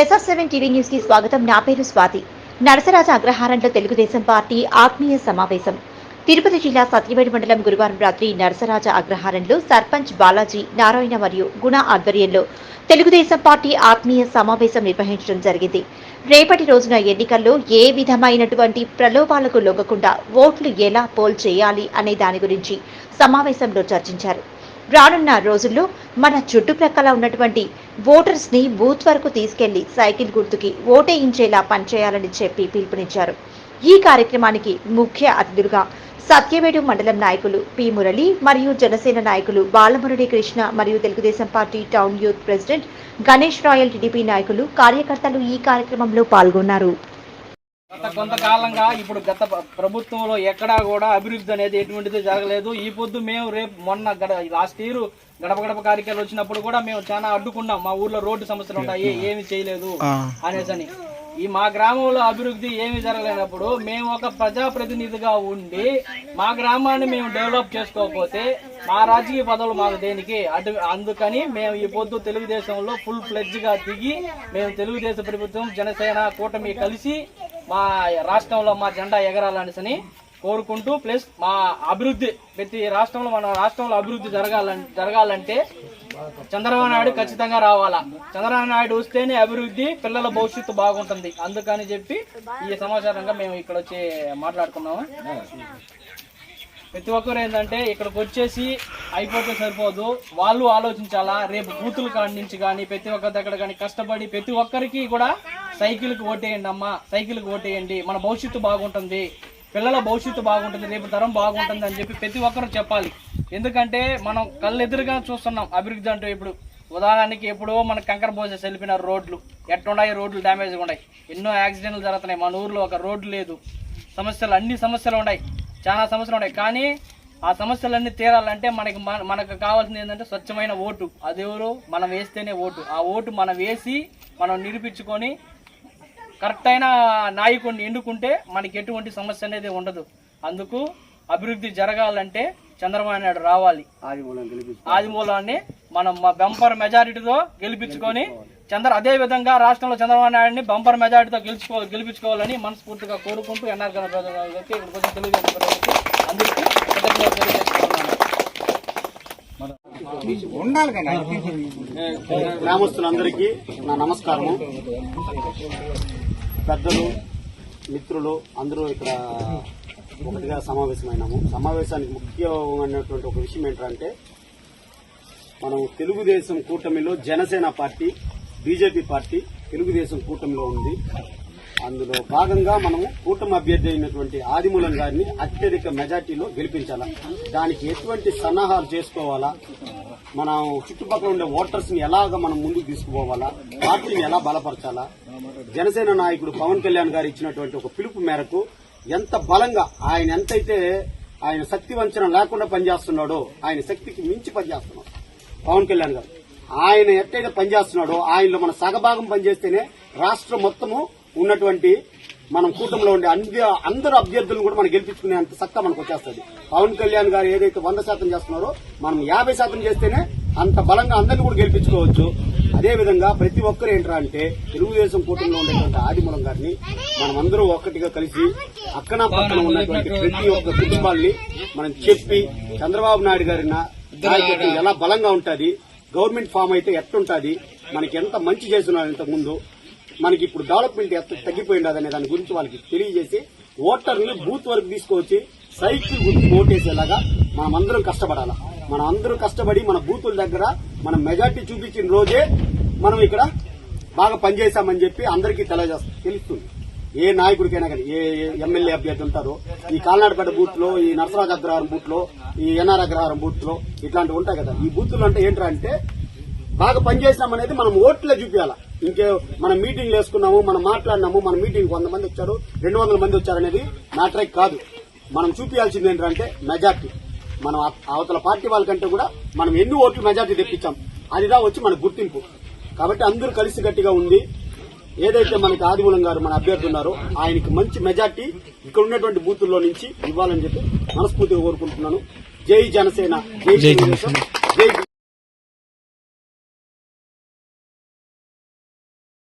SR seven TV న్యూస్కి స్వాగతం. నా పేరు స్వాతి. నరసరాజ అగ్రహారంలో తెలుగుదేశం పార్టీ ఆత్మీయ సమావేశం. తిరుపతి జిల్లా సత్యవేడి మండలం గురువారం రాత్రి నరసరాజ అగ్రహారంలో సర్పంచ్ బాలాజీ నారాయణ మరియు గుణ ఆధ్వర్యంలో తెలుగుదేశం పార్టీ ఆత్మీయ సమావేశం నిర్వహించడం జరిగింది. రేపటి రోజున ఎన్నికల్లో ఏ విధమైనటువంటి ప్రలోభాలకు లొంగకుండా ఓట్లు ఎలా పోల్ చేయాలి అనే దాని గురించి సమావేశంలో చర్చించారు. రానున్న రోజుల్లో మన చుట్టుప్రక్కల ఉన్నటువంటి ఓటర్స్ని బూత్ వరకు తీసుకెళ్ళి సైకిల్ గుర్తుకి ఓటేయించేలా పనిచేయాలని చెప్పి పిలుపునిచ్చారు. ఈ కార్యక్రమానికి ముఖ్య అతిథులుగా సత్యవేడు మండలం నాయకులు పి మురళి మరియు జనసేన నాయకులు బాలమురళి కృష్ణ మరియు Telugu Desam party town youth president Ganesh Royal TDP నాయకులు కార్యకర్తలు ఈ కార్యక్రమంలో పాల్గొన్నారు. గత కొంతకాలంగా ఇప్పుడు గత ప్ర- ప్రభుత్వంలో ఎక్కడా కూడా అభివృద్ధి అనేది ఎటువంటిది జరగలేదు. ఈ పొద్దు మేము రేపు మొన్న గడ లాస్ట్ ఇయర్ గడప గడప కార్యక్రమాలు వచ్చినప్పుడు కూడా మేము చాలా అడ్డుకున్నాం. మా ఊర్లో రోడ్డు సమస్యలు ఉంటాయి ఏమి చేయలేదు అనేసని ఈ మా గ్రామంలో అభివృద్ధి ఏమి జరగలేనప్పుడు మేము ఒక ప్రజాప్రతినిధిగా ఉండి మా గ్రామాన్ని మేము డెవలప్ చేసుకోకపోతే మా రాజకీయ పదవులు మాకు దేనికి? అటు అందుకని మేము ఈ పొద్దు తెలుగుదేశంలో ఫుల్ ఫ్లెడ్జ్గా దిగి మేము తెలుగుదేశం ప్రభుత్వం జనసేన కూటమి కలిసి మా రాష్ట్రంలో మా జెండా ఎగరాలనిసని కోరుకుంటూ ప్లస్ మా అభివృద్ధి ప్రతి రాష్ట్రంలో మన రాష్ట్రంలో అభివృద్ధి జరగాలని జరగాలంటే చంద్రబాబు నాయుడు ఖచ్చితంగా రావాలా. చంద్రబాబు నాయుడు వస్తేనే అభివృద్ధి పిల్లల భవిష్యత్తు బాగుంటుంది. అందుకని చెప్పి ఈ సమాచారంగా మేము ఇక్కడ వచ్చి మాట్లాడుకున్నాము. ప్రతి ఒక్కరు ఏంటంటే ఇక్కడికి వచ్చేసి అయిపోతే సరిపోదు. వాళ్ళు ఆలోచించాలా రేపు బూతులు కాడి నుంచి కానీ ప్రతి ఒక్క దగ్గర కానీ కష్టపడి ప్రతి ఒక్కరికి కూడా సైకిల్కి ఓటేయండి అమ్మా సైకిల్కి ఓటేయండి. మన భవిష్యత్తు బాగుంటుంది. పిల్లల భవిష్యత్తు బాగుంటుంది. రేపు తరం బాగుంటుంది అని చెప్పి ప్రతి ఒక్కరూ చెప్పాలి. ఎందుకంటే మనం కళ్ళెదురుగా చూస్తున్నాం అభివృద్ధి అంటే ఇప్పుడు. ఉదాహరణకి ఎప్పుడో మన కంకర భోజనం వెళ్ళిపోయిన రోడ్లు. ఎట్టున్నాయి రోడ్లు డ్యామేజ్గా ఉన్నాయి. ఎన్నో యాక్సిడెంట్లు జరుగుతున్నాయి. మన ఊర్లో ఒక రోడ్డు లేదు. సమస్యలు అన్ని సమస్యలు ఉన్నాయి. చాలా సమస్యలు ఉన్నాయి. కానీ ఆ సమస్యలన్నీ తీరాలంటే మనకి మన- మనకు కావాల్సింది ఏంటంటే స్వచ్ఛమైన ఓటు. అదెవరు? మనం వేస్తేనే ఓటు. ఆ ఓటు మనం వేసి మనం నిరూపించుకొని కరెక్ట్ అయిన నాయకుడిని ఎన్నుకుంటే మనకి ఎటువంటి సమస్య అనేది ఉండదు. అందుకు అభివృద్ధి జరగాలంటే చంద్రబాబు నాయుడు రావాలి. ఆదిమూలాన్ని మనం మా బంపర్ మెజారిటీతో గెలిపించుకొని చంద్ర అదే విధంగా రాష్ట్రంలో చంద్రబాబు నాయుడిని బంపర్ మెజారిటీతో గెలుచుకో గెలిపించుకోవాలని మనస్ఫూర్తిగా కోరుకుంటూ ఎన్ఆర్ ప్రజలకి అందరికీ కృతజ్ఞతలు తెలియజేస్తున్నాను. గ్రామస్తులందరికీ నా నమస్కారము. పెద్దలు మిత్రులు అందరూ ఇక్కడ ఒకటిగా సమావేశమైనాము. సమావేశానికి ముఖ్యమైనటువంటి ఒక విషయం ఏంటంటే మనం తెలుగుదేశం కూటమిలో Janasena party BJP party Telugu Desam కూటమిలో ఉంది. అందులో భాగంగా మనము కూటమి అభ్యర్థి అయినటువంటి ఆదిమూలం గారిని అత్యధిక మెజార్టీలో గెలిపించాలా? దానికి ఎటువంటి సన్నాహాలు చేసుకోవాలా? మనం చుట్టుపక్కల ఉండే ఓటర్స్ని ఎలాగ మనం ముందుకు తీసుకుపోవాలా? పార్టీని ఎలా బలపరచాలా? జనసేన నాయకుడు పవన్ కళ్యాణ్ గారు ఇచ్చినటువంటి ఒక పిలుపు మేరకు ఎంత బలంగా ఆయన ఎంతైతే ఆయన శక్తి వంచన లేకుండా పనిచేస్తున్నాడో ఆయన శక్తికి మించి పనిచేస్తున్నాడు పవన్ కళ్యాణ్ గారు. ఆయన ఎట్టయితే పనిచేస్తున్నాడో ఆయనలో మన సగభాగం పనిచేస్తేనే రాష్ట్రం మొత్తము ఉన్నటువంటి మనం కూటమిలో ఉండే అన్ని అందరు అభ్యర్థులను కూడా మనం గెలిపించుకునే అంత సత్తా మనకు వచ్చేస్తుంది. పవన్ కళ్యాణ్ గారు ఏదైతే వంద శాతం చేస్తున్నారో మనం యాభై శాతం చేస్తేనే అంత బలంగా అందరిని కూడా గెలిపించుకోవచ్చు. అదేవిధంగా ప్రతి ఒక్కరు ఏంట్రా అంటే తెలుగుదేశం కూటమిలో ఉండేటువంటి ఆదిమూలం గారిని మనం అందరూ ఒక్కటిగా కలిసి అక్కన పక్కన ఉన్నటువంటి ప్రతి ఒక్క కుటుంబాల్ని మనం చెప్పి చంద్రబాబు నాయుడు గారి నా- నాయకత్వం ఎలా బలంగా ఉంటుంది గవర్నమెంట్ ఫామ్ అయితే ఎట్టుంటది మనకి ఎంత మంచి చేస్తున్నారు ఇంతకు ముందు మనకి ఇప్పుడు డెవలప్మెంట్ ఎంత తగ్గిపోయింది అనే దాని గురించి వాళ్ళకి తెలియజేసి ఓటర్ని బూత్ వరకు తీసుకొచ్చి సైకిల్ గుర్తు ఓటేసేలాగా మనం అందరం కష్టపడాలా. మనం అందరూ కష్టపడి మన బూతుల దగ్గర మనం మెజార్టీ చూపించిన రోజే మనం ఇక్కడ బాగా పనిచేశామని చెప్పి అందరికీ తెలియజేస్తాం తెలుస్తుంది. ఏ నాయకుడికైనా కానీ ఏ ఎమ్మెల్యే అభ్యర్థి ఉంటారో ఈ కాల్నాడపేట బూత్లో ఈ నరసరాజ అగ్రహారం బూత్లో ఈ ఎన్ఆర్ అగ్రహారం బూత్లో ఇట్లాంటివి ఉంటాయి కదా. ఈ బూత్లు అంటే ఏంటంటే బాగా పనిచేసినాం మనం ఓట్లే చూపించాలా ఇంకే మనం మీటింగ్లు వేసుకున్నాము మనం మాట్లాడినాము మన మీటింగ్ వంద మంది వచ్చారు రెండు వందల మంది వచ్చారు అనేది మ్యాటరే కాదు. మనం చూపించాల్సింది ఏంటంటే మెజార్టీ మనం అవ- అవతల పార్టీ వాళ్ళకంటే కూడా మనం ఎన్ని ఓట్లు మెజార్టీ తెప్పించాం అదిదా వచ్చి మన గుర్తింపు. కాబట్టి అందరూ కలిసి గట్టిగా ఉంది ఏదైతే మనకి ఆదిమూలం గారు మన అభ్యర్థి ఉన్నారో ఆయనకి మంచి మెజార్టీ ఇక్కడ ఉన్నటువంటి బూతుల్లో నుంచి ఇవ్వాలని చెప్పి మనస్ఫూర్తిగా కోరుకుంటున్నాను. జై జనసేన. జై జై